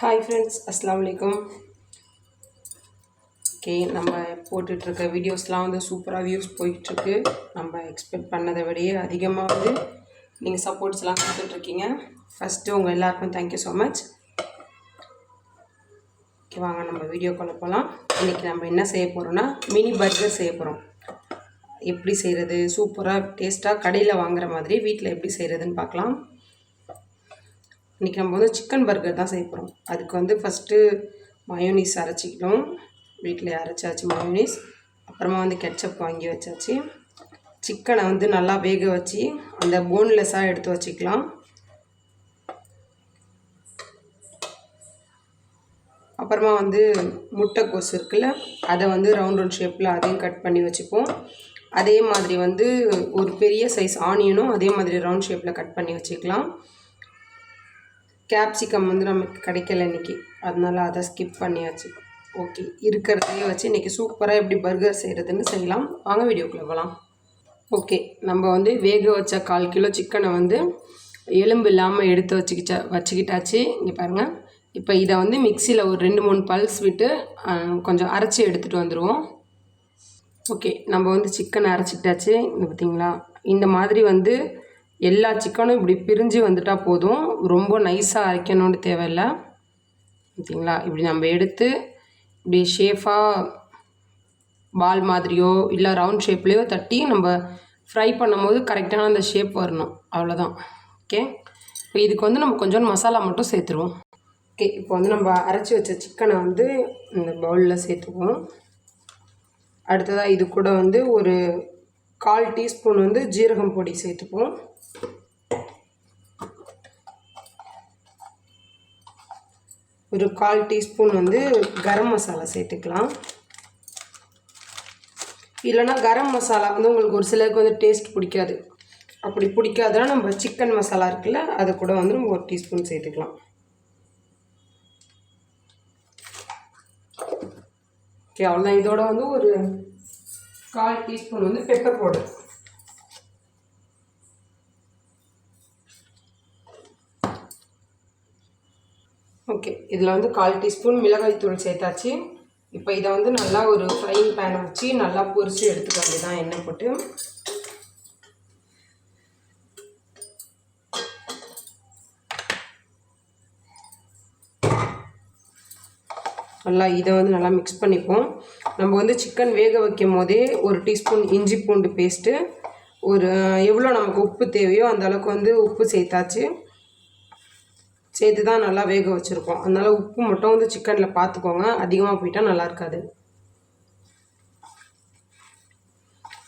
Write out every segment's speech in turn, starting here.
Hi friends அஸ்லாம் வலைக்கும் okay நம்ம போட்டுட்ருக்க வீடியோஸ்லாம் வந்து சூப்பராக வியூஸ் போயிட்டுருக்கு. நம்ம எக்ஸ்பெக்ட் பண்ணதை விடையே அதிகமாக வந்து நீங்கள் சப்போர்ட்ஸ்லாம் கொடுத்துட்ருக்கீங்க ஃபஸ்ட்டு உங்கள் எல்லாருக்கும் தேங்க்யூ ஸோ மச் ஓகே வாங்க நம்ம வீடியோக்குள்ளே போகலாம் இன்றைக்கி நம்ம என்ன செய்ய போகிறோன்னா மினி பர்கர் செய்ய போகிறோம் எப்படி செய்கிறது சூப்பராக டேஸ்ட்டாக கடையில் வாங்குற மாதிரி வீட்டில் எப்படி செய்கிறதுன்னு பார்க்கலாம். இன்றைக்கி நம்ம வந்து சிக்கன் பர்கர் தான் செய்ய போகிறோம் அதுக்கு வந்து ஃபஸ்ட்டு மயோனீஸ் அரைச்சிக்கணும். வீட்டில் அரைச்சாச்சு மயோனீஸ் அப்புறமா வந்து கெட்சப் வாங்கி வச்சாச்சு. சிக்கனை வந்து நல்லா வேக வச்சு அந்த போன்லெஸ்ஸாக எடுத்து வச்சுக்கலாம். அப்புறமா வந்து முட்டைக்கோஸ் இருக்குல்ல அதை வந்து ரவுண்ட் ரவுண்ட் ஷேப்பில் அதையும் கட் பண்ணி வச்சுப்போம். அதே மாதிரி வந்து ஒரு பெரிய சைஸ் ஆனியனும் அதே மாதிரி ரவுண்ட் ஷேப்பில் கட் பண்ணி வச்சுக்கலாம். கேப்சிகம் வந்து நமக்கு கிடைக்கல இன்றைக்கி அதனால் அதை ஸ்கிப் பண்ணியாச்சு. ஓகே இருக்கிறதையே வச்சு இன்றைக்கி சூப்பராக எப்படி பர்கர் செய்கிறதுன்னு செய்யலாம். வாங்க வீடியோக்குள்ளே போகலாம் ஓகே நம்ம வந்து வேக வச்ச கால் கிலோ சிக்கனை வந்து எலும்பு இல்லாமல் எடுத்து வச்சுக்கிச்சா வச்சுக்கிட்டாச்சு. இங்கே பாருங்கள் இப்போ இதை வந்து மிக்சியில் ஒரு ரெண்டு மூணு பல்ஸ் விட்டு கொஞ்சம் அரைச்சி எடுத்துகிட்டு வந்துடுவோம் ஓகே நம்ம வந்து சிக்கனை அரைச்சிக்கிட்டாச்சு இங்கே பார்த்தீங்களா இந்த மாதிரி வந்து எல்லா சிக்கனும் இப்படி பிரிஞ்சு வந்துட்டால் போதும். ரொம்ப நைஸாக அரைக்கணும்னு தேவையில்லை. ஓகேங்களா இப்படி நம்ம எடுத்து இப்படி ஷேஃபாக பால் மாதிரியோ இல்லை ரவுண்ட் ஷேப்லேயோ தட்டி நம்ம ஃப்ரை பண்ணும்போது கரெக்டான அந்த ஷேப் வரணும். அவ்வளோதான் ஓகே இப்போ இதுக்கு வந்து நம்ம கொஞ்சம் மசாலா மட்டும் சேர்த்துருவோம். ஓகே இப்போ வந்து நம்ம அரைச்சி வச்ச சிக்கனை வந்து இந்த பவுலில் சேர்த்துக்குவோம். அடுத்ததாக இது கூட வந்து ஒரு கால் டீஸ்பூன் வந்து ஜீரகம் பொடி சேர்த்துப்போம். ஒரு கால் டீஸ்பூன் வந்து கரம் மசாலா சேர்த்துக்கலாம். இல்லைனா கரம் மசாலா வந்து உங்களுக்கு ஒரு சிலருக்கு வந்து டேஸ்ட் பிடிக்காது. அப்படி பிடிக்காதுன்னா நம்ம சிக்கன் மசாலா இருக்குல்ல அதை கூட வந்து நம்ம ஒரு டீஸ்பூன் சேர்த்துக்கலாம். ஓகே அவ்வளோதான் இதோட வந்து ஒரு கால் டீஸ்பூன் வந்து பெப்பர் பவுடர். ஓகே இதில் வந்து கால் டீஸ்பூன் மிளகாய் தூள் சேர்த்தாச்சு. இப்போ இதை வந்து நல்லா ஒரு ஃப்ரைங் பேனை வச்சு நல்லா பொரித்து எடுத்துக்க வேண்டியதான் எண்ணெய் போட்டு. நல்லா இதை வந்து நல்லா மிக்ஸ் பண்ணிப்போம் நம்ம வந்து சிக்கன் வேக வைக்கும் போதே ஒரு டீஸ்பூன் இஞ்சி பூண்டு பேஸ்ட்டு ஒரு எவ்வளோ நமக்கு உப்பு தேவையோ அந்த அளவுக்கு வந்து உப்பு சேர்த்தாச்சு. சேர்த்து தான் நல்லா வேக வச்சுருக்கோம். அதனால் உப்பு மட்டும் வந்து சிக்கனில் பார்த்துக்கோங்க அதிகமாக போயிட்டால் நல்லா இருக்காது.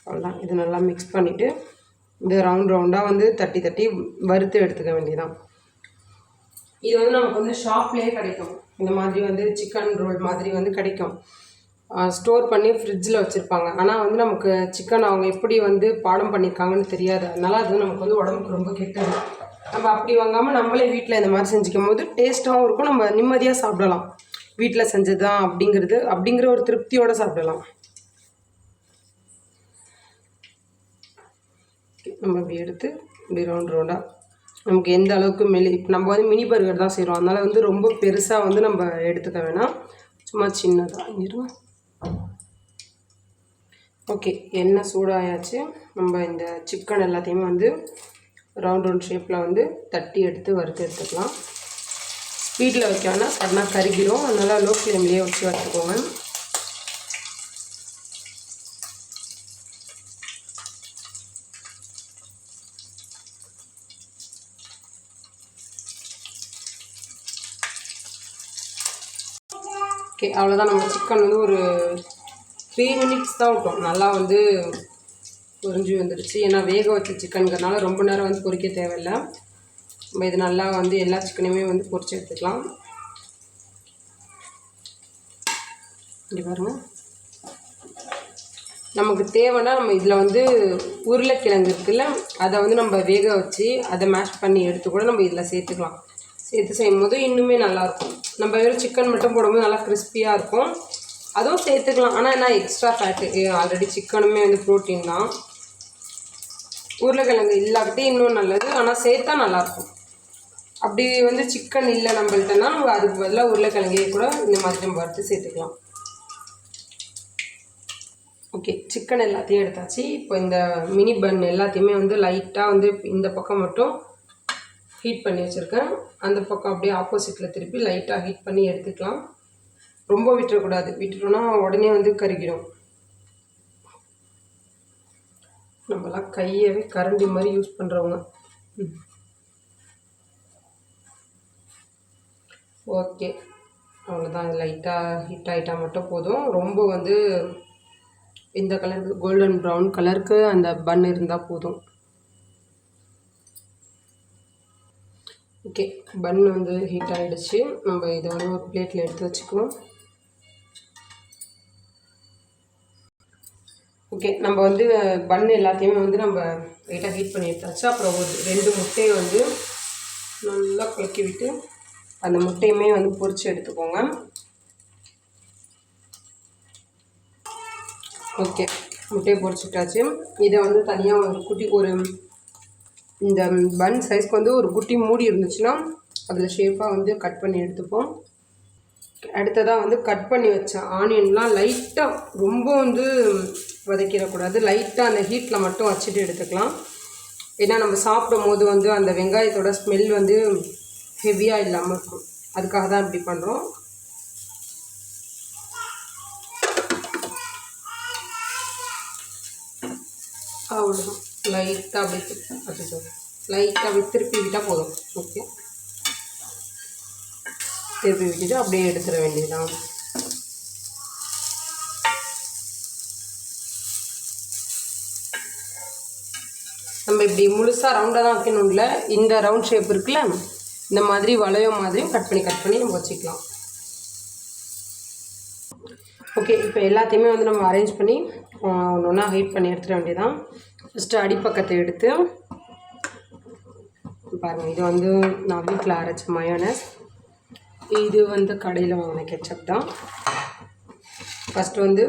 அவ்வளோதான் இது நல்லா மிக்ஸ் பண்ணிவிட்டு இது ரவுண்ட் ரவுண்டாக வந்து தட்டி தட்டி வறுத்து எடுத்துக்க வேண்டியதான் இது வந்து நமக்கு வந்து ஷாப்லேயே கிடைக்கும். இந்த மாதிரி வந்து சிக்கன் ரோல் மாதிரி வந்து கிடைக்கும். ஸ்டோர் பண்ணி ஃப்ரிட்ஜில் வச்சுருப்பாங்க. ஆனால் வந்து நமக்கு சிக்கன் அவங்க எப்படி வந்து பாடம் பண்ணியிருக்காங்கன்னு தெரியாது. அதனால் அது நமக்கு வந்து உடம்புக்கு ரொம்ப கெட்டது. நம்ம அப்படி வாங்காமல் நம்மளே வீட்டில் இந்த மாதிரி செஞ்சுக்கும் போது டேஸ்ட்டாகவும் இருக்கும். நம்ம நிம்மதியாக சாப்பிடலாம். வீட்டில் செஞ்சது தான் அப்படிங்கிறது அப்படிங்கிற ஒரு திருப்தியோடு சாப்பிடலாம். நம்ம இப்படி எடுத்து இப்படி ரவுண்ட் ரவுண்டாக நமக்கு எந்த அளவுக்கு மெலி இப்போ நம்ம வந்து மினி பர்கர் தான் செய்கிறோம் அதனால் வந்து ரொம்ப பெருசாக வந்து நம்ம எடுத்துக்க வேணாம். சும்மா சின்னதாக இருங்க. ஓகே எண்ணெய் சூடாயாச்சு. நம்ம இந்த சிக்கன் எல்லாத்தையுமே வந்து ரவுண்ட் ரவுண்ட் ஷேப்பில் வந்து தட்டி எடுத்து வறுத்து எடுத்துக்கலாம். ஸ்பீடில் வைக்க சடனாக கருகிடும் அதனால் லோ ஃப்ளேம்லேயே வச்சு வறுத்துக்கோங்க. ஓகே அவ்வளோதான் நம்ம சிக்கன் வந்து ஒரு த்ரீ மினிட்ஸ் தான் விட்டோம் நல்லா வந்து பொரிஞ்சு வந்துடுச்சு ஏன்னா வேக வச்ச சிக்கனுங்கிறனால ரொம்ப நேரம் வந்து பொரிக்க தேவையில்லை. நம்ம இது நல்லா வந்து எல்லா சிக்கனையுமே வந்து பொரிச்சு எடுத்துக்கலாம். இங்கே பாருங்கள் நமக்கு தேவைன்னா நம்ம இதில் வந்து உருளைக்கிழங்கு இருக்குல்ல அதை வந்து நம்ம வேக வச்சு அதை மேஷ் பண்ணி எடுத்து கூட நம்ம இதில் சேர்த்துக்கலாம். சேர்த்து செய்யும் போது இன்னுமே நல்லாயிருக்கும். நம்ம வெறும் சிக்கன் மட்டும் போடும்போது நல்லா கிறிஸ்பியாக இருக்கும். அதுவும் சேர்த்துக்கலாம். ஆனால் என்ன எக்ஸ்ட்ரா ஃபேட்டு ஆல்ரெடி சிக்கனுமே வந்து ப்ரோட்டீன் தான். உருளைக்கிழங்கு இல்லாட்டி இன்னும் நல்லது. ஆனால் சேர்த்தா நல்லாயிருக்கும். அப்படி வந்து சிக்கன் இல்லை நம்மள்ட்டனா நம்ம அதுக்கு பதிலாக உருளைக்கிழங்கையே கூட இந்த மாதிரி நம்ம வறுத்து சேர்த்துக்கலாம். ஓகே சிக்கன் எல்லாத்தையும் எடுத்தாச்சு. இப்போ இந்த மினி பன் எல்லாத்தையுமே வந்து லைட்டாக வந்து இந்த பக்கம் மட்டும் ஹீட் பண்ணி வச்சுருக்கேன். அந்த பக்கம் அப்படியே ஆப்போசிட்டில் திருப்பி லைட்டாக ஹீட் பண்ணி எடுத்துக்கலாம். ரொம்ப விட்டுறக்கூடாது. விட்டுட்டோன்னா உடனே வந்து கருகிடும். நம்மளாம் கையவே கரண்டி மாதிரி யூஸ் பண்ணுறவங்க ஓகே அவ்வளோதான் லைட்டாக ஹீட் ஆகிட்டா மட்டும் போதும். ரொம்ப வந்து இந்த கலருக்கு கோல்டன் ப்ரௌன் கலருக்கு அந்த பன் இருந்தால் போதும். ஓகே பன் வந்து ஹீட் ஆகிடுச்சு நம்ம இதை வந்து ஒரு பிளேட்டில் எடுத்து வச்சுக்குவோம். ஓகே நம்ம வந்து பன் எல்லாத்தையுமே வந்து நம்ம லைட்டாக ஹீட் பண்ணி எடுத்தாச்சு. அப்புறம் ஒரு ரெண்டு முட்டையை வந்து நல்லா குலுக்கி விட்டு அந்த முட்டையுமே வந்து பொரித்து எடுத்துக்கோங்க. ஓகே முட்டையை பொறிச்சுட்டாச்சு இதை வந்து தனியாக ஒரு குட்டி ஒரு இந்த பன் சைஸ்க்கு வந்து ஒரு குட்டி மூடி இருந்துச்சுன்னா அதில் ஷேப்பாக வந்து கட் பண்ணி எடுத்துப்போம். அடுத்ததாக வந்து கட் பண்ணி வச்ச ஆனியன்லாம் லைட்டாக ரொம்ப வந்து வதக்கிடக்கூடாது. லைட்டாக அந்த ஹீட்டில் மட்டும் வச்சுட்டு எடுத்துக்கலாம். ஏன்னா நம்ம சாப்பிடும் போது வந்து அந்த வெங்காயத்தோட ஸ்மெல் வந்து ஹெவியாக இல்லாமல் இருக்கும். அதுக்காக தான் இப்படி பண்ணுறோம் அவ்வளோதான் லைட்டாக அப்படி அச்சோ லைட்டாக அப்படி திருப்பி விட்டால் போதும். ஓகே திருப்பி விட்டுட்டு அப்படியே எடுத்துட வேண்டியதுதான். நம்ம இப்படி முழுசாக ரவுண்டாக தான் வைக்கணும்ல இந்த ரவுண்ட் ஷேப் இருக்குல்ல? இந்த மாதிரி வளையம் மாதிரியும் கட் பண்ணி கட் பண்ணி நம்ம வச்சுக்கலாம். ஓகே இப்போ எல்லாத்தையுமே வந்து நம்ம அரேஞ்ச் பண்ணி ஒன்று ஒன்றா ஹைட் பண்ணி எடுத்துட வேண்டியதான் ஃபஸ்ட்டு அடிப்பக்கத்தை எடுத்து பாருங்கள் இது வந்து நான் வீட்டில் அரைச்ச மயோனஸ் இது வந்து கடையில் வாங்கின கெச்சப் தான். ஃபஸ்ட்டு வந்து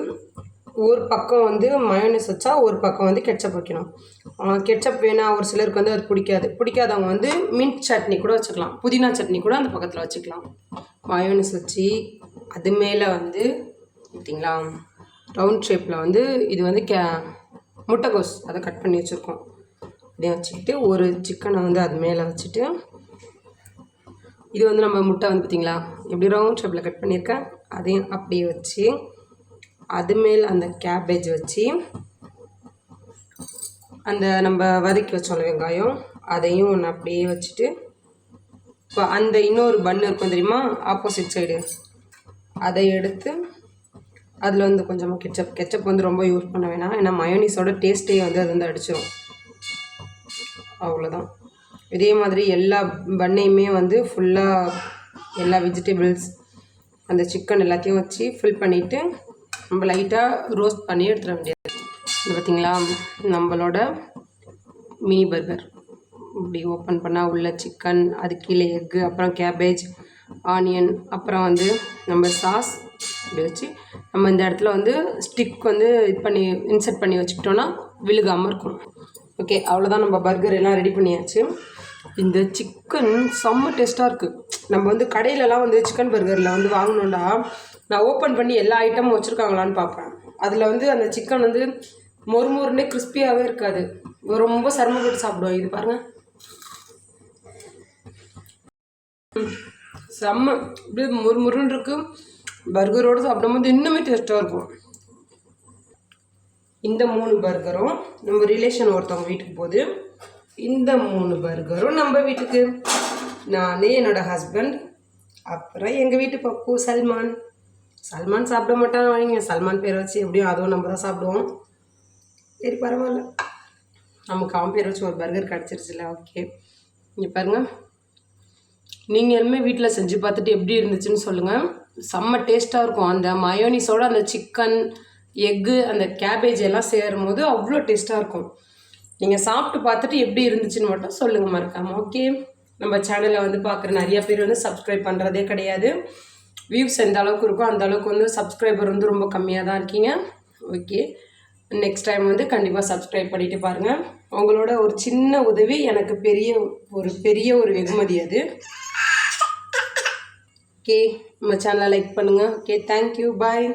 ஒரு பக்கம் வந்து மயோனஸ் வச்சா ஒரு பக்கம் வந்து கெச்சப் வைக்கணும். கெச்சப் வேணாம் ஒரு சிலருக்கு வந்து அது பிடிக்காது. பிடிக்காதவங்க வந்து மின்ட் சட்னி கூட வச்சுக்கலாம். புதினா சட்னி கூட அந்த பக்கத்தில் வச்சுக்கலாம். மயோனஸ் வச்சு அது மேலே வந்து பார்த்தீங்களா ரவுண்ட் ஷேப்பில் வந்து இது வந்து கே முட்டைகோஸ் அதை கட் பண்ணி வச்சுருக்கோம். அப்படியே வச்சுக்கிட்டு ஒரு சிக்கனை வந்து அது மேலே வச்சுட்டு இது வந்து நம்ம முட்டை வந்து பார்த்திங்களா எப்படி ரவுண்ட் ஷேப்பில் கட் பண்ணியிருக்கேன் அதையும் அப்படியே வச்சு அது மேல் அந்த கேபேஜ் வச்சு அந்த நம்ம வதக்கி வச்சோம்ல வெங்காயம் அதையும் ஒன்று அப்படியே வச்சுட்டு இப்போ அந்த இன்னொரு பன்னு இருக்கும் தெரியுமா ஆப்போசிட் சைடு அதை எடுத்து அதில் வந்து கொஞ்சமாக கெச்சப் கெச்சப் வந்து ரொம்ப யூஸ் பண்ண வேணாம். ஏன்னா மயோனிஸோட டேஸ்ட்டே வந்து அது வந்து அடிச்சிடும் அவ்வளோதான் இதே மாதிரி எல்லா பண்ணையுமே வந்து ஃபுல்லாக எல்லா வெஜிடபிள்ஸ் அந்த சிக்கன் எல்லாத்தையும் வச்சு ஃபில் பண்ணிவிட்டு நம்ம லைட்டாக ரோஸ்ட் பண்ணி எடுத்துட வேண்டியது. இது பார்த்திங்களா நம்மளோட மினி பர்கர் இப்படி ஓப்பன் பண்ணால் உள்ள சிக்கன் அது கீழே எக்கு அப்புறம் கேபேஜ் ஆனியன் அப்புறம் வந்து நம்ம சாஸ் இப்படி வச்சு நம்ம இந்த இடத்துல வந்து ஸ்டிக் வந்து இது பண்ணி இன்செர்ட் பண்ணி வச்சுக்கிட்டோன்னா விழுகாமல் இருக்கும். ஓகே அவ்வளோதான் நம்ம பர்கர் எல்லாம் ரெடி பண்ணியாச்சு. இந்த சிக்கன் செம்ம டேஸ்ட்டாக இருக்குது நம்ம வந்து கடையிலலாம் வந்து சிக்கன் பர்கரில் வந்து வாங்கணுண்டா நான் ஓப்பன் பண்ணி எல்லா ஐட்டமும் வச்சுருக்காங்களான்னு பார்ப்பேன் அதில் வந்து அந்த சிக்கன் வந்து மொறு மொறுனே கிறிஸ்பியாகவே இருக்காது. ரொம்ப சிரமப்பட்டு சாப்பிடுவோம் இது பாருங்கள் செம்ம. இப்படி முறு முருன்னு பர்கரோடு சாப்பிடும்போது இன்னுமே டேஸ்ட்டாக இருக்கும். இந்த மூணு பர்கரும் நம்ம ரிலேஷன் ஒருத்தவங்க வீட்டுக்கு போகுது. இந்த மூணு பர்கரும் நம்ம வீட்டுக்கு. நான் என்னோடய ஹஸ்பண்ட் அப்புறம் எங்கள் வீட்டு பப்பு சல்மான். சல்மான் சாப்பிட மாட்டான். வைங்க சல்மான் பேர் வச்சு எப்படியும் அதுவும் நம்ம தான் சாப்பிடுவோம். சரி பரவாயில்ல. நமக்கு அவன் பேர் வச்சு ஒரு பர்கர் கிடச்சிருச்சுல ஓகே இங்கே பாருங்கள் நீங்கள் எல்லாமே வீட்டில் செஞ்சு பார்த்துட்டு எப்படி இருந்துச்சுன்னு சொல்லுங்கள் செம்ம டேஸ்ட்டாக இருக்கும். அந்த மயோனிஸோட அந்த சிக்கன் எக்கு அந்த கேபேஜ் எல்லாம் சேரும் போது அவ்வளோ டேஸ்ட்டாக இருக்கும். நீங்கள் சாப்பிட்டு பார்த்துட்டு எப்படி இருந்துச்சுன்னு மட்டும் சொல்லுங்கள் மறக்காமல் ஓகே நம்ம சேனலில் வந்து பார்க்குற நிறைய பேர் வந்து சப்ஸ்கிரைப் பண்ணுறதே கிடையாது. வியூஸ் எந்த அளவுக்கு இருக்கோ அந்த அளவுக்கு வந்து சப்ஸ்கிரைபர் வந்து ரொம்ப கம்மியாக தான் இருக்கீங்க. ஓகே நெக்ஸ்ட் டைம் வந்து கண்டிப்பாக சப்ஸ்கிரைப் பண்ணிவிட்டு பாருங்கள் உங்களோட ஒரு சின்ன உதவி எனக்கு பெரிய ஒரு பெரிய ஒரு வெகுமதி அது. ஓகே நம்ம சேனலை லைக் பண்ணுங்கள் ஓகே தேங்க்யூ பாய்